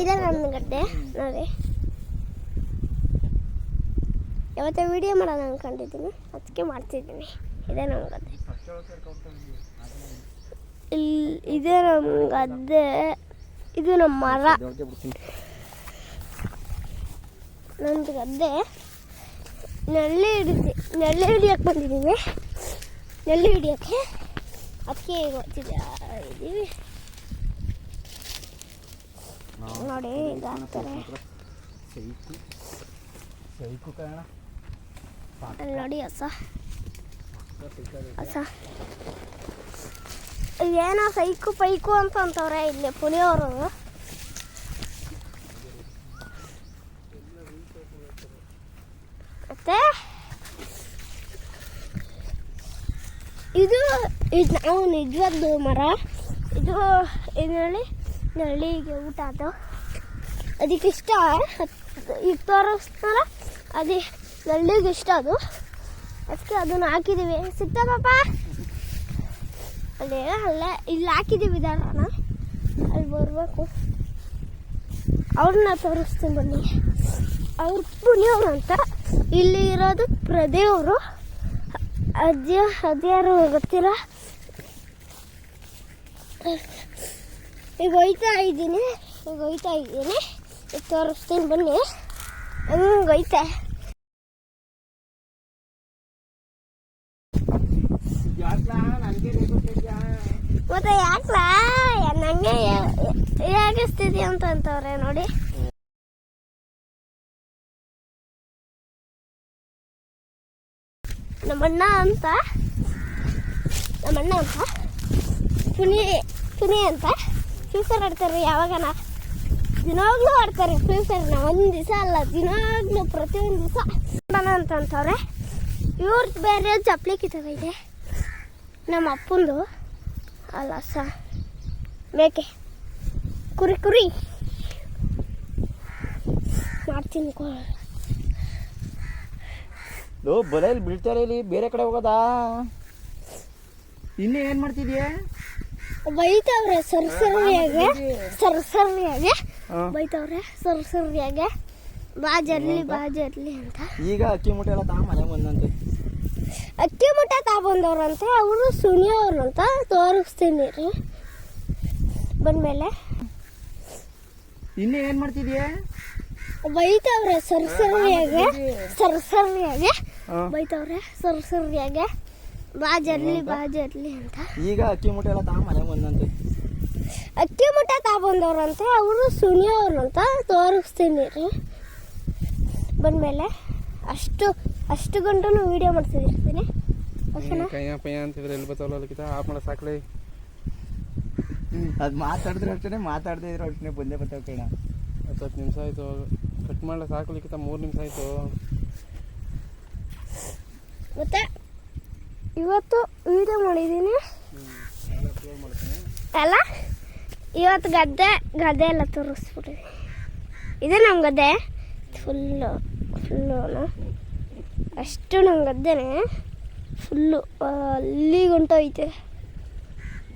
ಇದೆ ನನ್ನ ಗದ್ದೆ ನೋಡಿ. ಯಾವತ್ತೇ ವಿಡಿಯೋ ಮಾಡೋಣ ಅನ್ಕೊಂಡಿದ್ದೀನಿ. ಅದಕ್ಕೆ ಮಾಡ್ತಿದ್ದೀನಿ. ಇದೇ ನಮ್ಮ ಗದ್ದೆ. ಇಲ್ಲಿ ಇದೇ ನಮ್ಮ ಗದ್ದೆ. ಇದು ನಮ್ಮ ಮರ. ನಂದು ಗದ್ದೆ. ನೆಳ್ಳಿ ಹಿಡಿದು ನೆಳ್ಳಿ ಹಿಡಿಯೋಕ್ಕೆ ಬಂದಿದ್ದೀನಿ ನೆಳ್ಳಿ ಹಿಡಿಯೋಕ್ಕೆ ಅದಕ್ಕೆ ಇದ್ದೀವಿ ನೋಡಿ ನೋಡಿ, ಹೊಸ. ಹೊಸ. ಏನೋ ಸೈಕು ಪೈಕು ಅಂತ ಅಂತವ್ರೆ ಇಲ್ಲಿ ಪುಳಿಯೋರು. ಮತ್ತೆ? ಇದು ಇದು ನಾವು ನಿಜವಾದ್ದು ಮರ. ಇದು ಏನು ಹೇಳಿ ನಳ್ಳಿಗೆ ಊಟ ಅದು. ಅದಕ್ಕೆ ಇಷ್ಟ ಈಗ ತೋರಿಸ್ತಾರ ಅದೇ ನಳ್ಳಿಗೆ ಇಷ್ಟ ಅದು. ಅದಕ್ಕೆ ಅದನ್ನು ಹಾಕಿದ್ದೀವಿ. ಸಿಗ್ತಾ ಪಾಪ ಅಲ್ಲೇ ಅಲ್ಲ ಇಲ್ಲಿ ಹಾಕಿದ್ದೀವಿ ದಾರಾನ ಅಲ್ಲಿ ಬರಬೇಕು. ಅವ್ರನ್ನ ತೋರಿಸ್ತೀನಿ ಬನ್ನಿ. ಅವ್ರು ಪುಣ್ಯವ್ರು ಅಂತ. ಇಲ್ಲಿ ಇರೋದು ಪ್ರದೇವರು. ಅದ್ಯ ಅದ್ಯಾರು ಗೊತ್ತಿಲ್ಲ? ಈಗ ಹೋಯ್ತಾ ಇದ್ದೀನಿ. ಈಗ ಒಯ್ತಾ ಇದ್ದೀನಿ. ತೋರಿಸ್ತೀನಿ ಬನ್ನಿ. ಹಂಗೆ ಒಯ್ತೆ ಮತ್ತೆ ಯಾಕ್ಲಾ? ನಂಗೆ ಹೇಗಿಸ್ತಿದ್ಯ ಅಂತ ಅಂತವ್ರೆ ನೋಡಿ. ನಮ್ಮಣ್ಣ ಅಂತ. ನಮ್ಮಣ್ಣ ಅಂತ. ಪುನಿ ಪುನಿ ಅಂತ. ಫ್ರೀ ಫೈರ್ ಆಡ್ತಾರೆ ಯಾವಾಗನ? ದಿನಾಗ್ಲೂ ಆಡ್ತಾರೆ ಫ್ರೀ ಫೈರ್ನ ಒಂದು ದಿವಸ ಅಲ್ಲ, ದಿನಾಗ್ಲೂ ಪ್ರತಿಯೊಂದು ದಿವಸ ಆಡೋಣ ಅಂತ ಅಂತವ್ರೆ ಇವ್ರದ್ದು ಬೇರೆ ಚಪ್ಪಲಿ ಕಿತ್ತವ ಇದೆ ನಮ್ಮ ಅಪ್ಪಂದು. ಅಲ್ಲ, ಸ. ಕುರಿ ಕುರಿ. ಮಾಡ್ತೀನಿ ಬಲೆಯಲ್ಲಿ ಬೀಳ್ತಾರೆ ಇಲ್ಲಿ, ಬೇರೆ ಕಡೆ ಹೋಗೋದಾ? ಇನ್ನೇ ಏನು ಮಾಡ್ತಿದ್ಯಾ? ಬೈತವ್ರೆ ಸರ್ಸರಿಯಾಗೆ ಸರ್ಸರಿಯಾಗೆ ಬೈತವ್ರೆ ಸರ್ಸರಿಯಾಗೆ ಬಾಜರ್ಲಿ ಬಾಜರ್ಲಿ ಅಂತ. ಈಗ ಅಕ್ಕಿ ಮುಟ್ಟ ಎಲ್ಲ ತಾ ಮನೆ ಬಂದಂತೆ ಅಕ್ಕಿ ಮುಟ್ಟ ತಗೊಂಡವ್ರಂತೆ ಅವರು ಸುನಿಯವ್ರು ಅಂತ ತೋರಿಸ್ತೀನಿ ರೀ. ಬಂದ್ಮೇಲೆ. ಇನ್ನೇ ಏನು ಮಾಡ್ತಿದ್ಯಾ? ಬೈತವ್ರೆ ಸರ್ಸರಿಯಾಗೆ ಸರ್ಸರಿಯಾಗೆ ಬೈತವ್ರೆ ಸರ್ಸರಿಯಾಗೆ ಬಾಜರ್ಲಿ ಬಾಜರ್ಲಿ ಅಂತ. ಈಗ ಅಕ್ಕಿ ಮೂಟೆ ಎಲ್ಲ ತಾ ಮನೆ ಬಂದಂತೆ. ಅಕ್ಕಿ ಮುಟ್ಟ ಬಂದವ್ರಂತೆ ಅವರು ಸುನಿಯವ್ರು ಅಂತ ತೋರಿಸ್ತೀನಿ ರೀ. ಬಂದ್ಮೇಲೆ ಅಷ್ಟು ಅಷ್ಟು ಗಂಟು ವಿಡಿಯೋ ಮಾಡ್ತಿರ್ತೀನಿ ಓಕೆನಾ? ಕೈಯ ಪಯ್ಯ ಅಂತಿದ್ರೆ ಎಲ್ಲಿ ಬರ್ತಾವಲ್ಲ ಅದಕ್ಕಿಂತ ಆಫ್ ಮಾಡೋ ಸಾಕ್ಲಿ. ಅದು ಮಾತಾಡಿದ್ರೆ ಅಷ್ಟೇ ಮಾತಾಡದೇ ಇದ್ರೆ ಅಷ್ಟೇ ಬಂದೇ ಬರ್ತಾವೆ ಕಣ ಹತ್ತು ಹತ್ತು ನಿಮಿಷ ಆಯಿತು ಕಟ್ ಮಾಡಲ ಸಾಕಲಿಕ್ಕಿಂತ ಮೂರು ನಿಮಿಷ ಆಯಿತು. ಮತ್ತೆ? ಇವತ್ತು ವಿಡಿಯೋ ಮಾಡಿದ್ದೀನಿ ಅಲ್ಲ, ಇವತ್ತು ಗದ್ದೆ ಗದ್ದೆ ಎಲ್ಲ ತೋರಿಸ್ಬಿಟ್ಟಿದೆ ಇದೆ ನಮ್ಮ ಗದ್ದೆ. ಫುಲ್ಲು ಫುಲ್ಲು ಅಷ್ಟು ನಮ್ಮ ಗದ್ದೆನೇ. ಫುಲ್ಲು ಅಲ್ಲಿ ಗಂಟ ಐತೆ.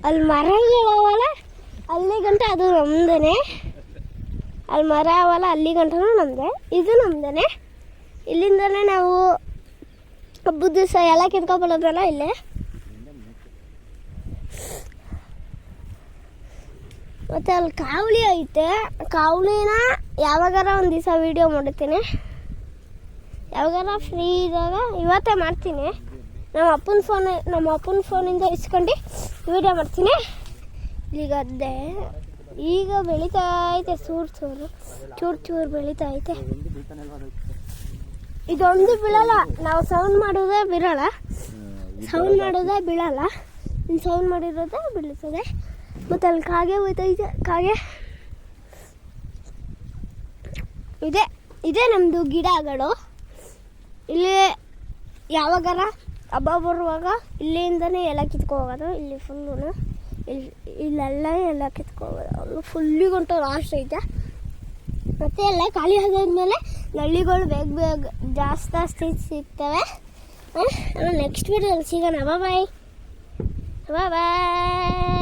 ಅಲ್ಲಿ ಮರಗಳವಲ್ಲ ಅಲ್ಲಿ ಗಂಟ ಅದು ನಮ್ದೇ ಅಲ್ಲಿ ಮರ ಅವಲ್ಲ ಅಲ್ಲಿ ಗಂಟನೂ ಇದು ನಮ್ದೇ ಇಲ್ಲಿಂದಲೇ ನಾವು ಹಬ್ಬದ ದಿವಸ ಎಲ್ಲ ಕಿತ್ಕೊಬರೋದಲ್ಲ ಇಲ್ಲೇ? ಮತ್ತೆ ಅಲ್ಲಿ ಕಾವಳಿ ಐತೆ. ಕಾವಳಿನ ಯಾವಾಗಾರ ಒಂದು ದಿವಸ ವಿಡಿಯೋ ಮಾಡುತ್ತೀನಿ ಯಾವಾಗಾರ ಫ್ರೀ ಇದ್ದಾಗ ಇವತ್ತೇ ಮಾಡ್ತೀನಿ. ನಮ್ಮ ಅಪ್ಪನ ಫೋನ್ ನಮ್ಮ ಅಪ್ಪನ ಫೋನಿಂದ ಇಸ್ಕೊಂಡು ವಿಡಿಯೋ ಮಾಡ್ತೀನಿ. ಈಗ ಅದೇ, ಈಗ ಬೆಳೀತಾ ಐತೆ, ಚೂರು ಚೂರು ಚೂರು ಚೂರು ಬೆಳೀತಾ ಐತೆ. ಇದೊಂದು ಬೀಳಲ್ಲ. ನಾವು ಸೌಂಡ್ ಮಾಡೋದೇ ಬೀಳಲ್ಲ. ಸೌಂಡ್ ಮಾಡೋದೇ ಬೀಳಲ್ಲ. ಇನ್ನು ಸೌಂಡ್ ಮಾಡಿರೋದೇ ಬೀಳುತ್ತದೆ. ಮತ್ತು ಅಲ್ಲಿ ಕಾಗೆ ಹೋಯ್ತೈತೆ ಕಾಗೆ? ಇದೆ. ಇದೆ ನಮ್ಮದು ಗಿಡಗಳು. ಇಲ್ಲಿ ಯಾವಾಗಾರ ಹಬ್ಬ ಬರುವಾಗ ಇಲ್ಲಿಂದನೇ ಎಲ್ಲ ಕಿತ್ಕೊ ಹೋಗೋದು ಇಲ್ಲಿ ಫುಲ್ಲು ಇಲ್ಲಿ ಇಲ್ಲೆಲ್ಲ ಎಲ್ಲ ಕಿತ್ಕೊ ಹೋಗೋದು ಫುಲ್ಲಿಗಂಟು ಲಾಸ್ಟ್ ಐತೆ. ಮತ್ತೆ ಎಲ್ಲ ಖಾಲಿ ಆದಾದ್ಮೇಲೆ ನಳ್ಳಿಗಳು ಬೇಗ ಬೇಗ ಜಾಸ್ತಿ ಜಾಸ್ತಿ ಸಿಗ್ತವೆ. ನೆಕ್ಸ್ಟ್ ವೀಡಿಯೋದಲ್ಲಿ ಸಿಗೋಣ. ಬಾಯ್ ಬಾಯ್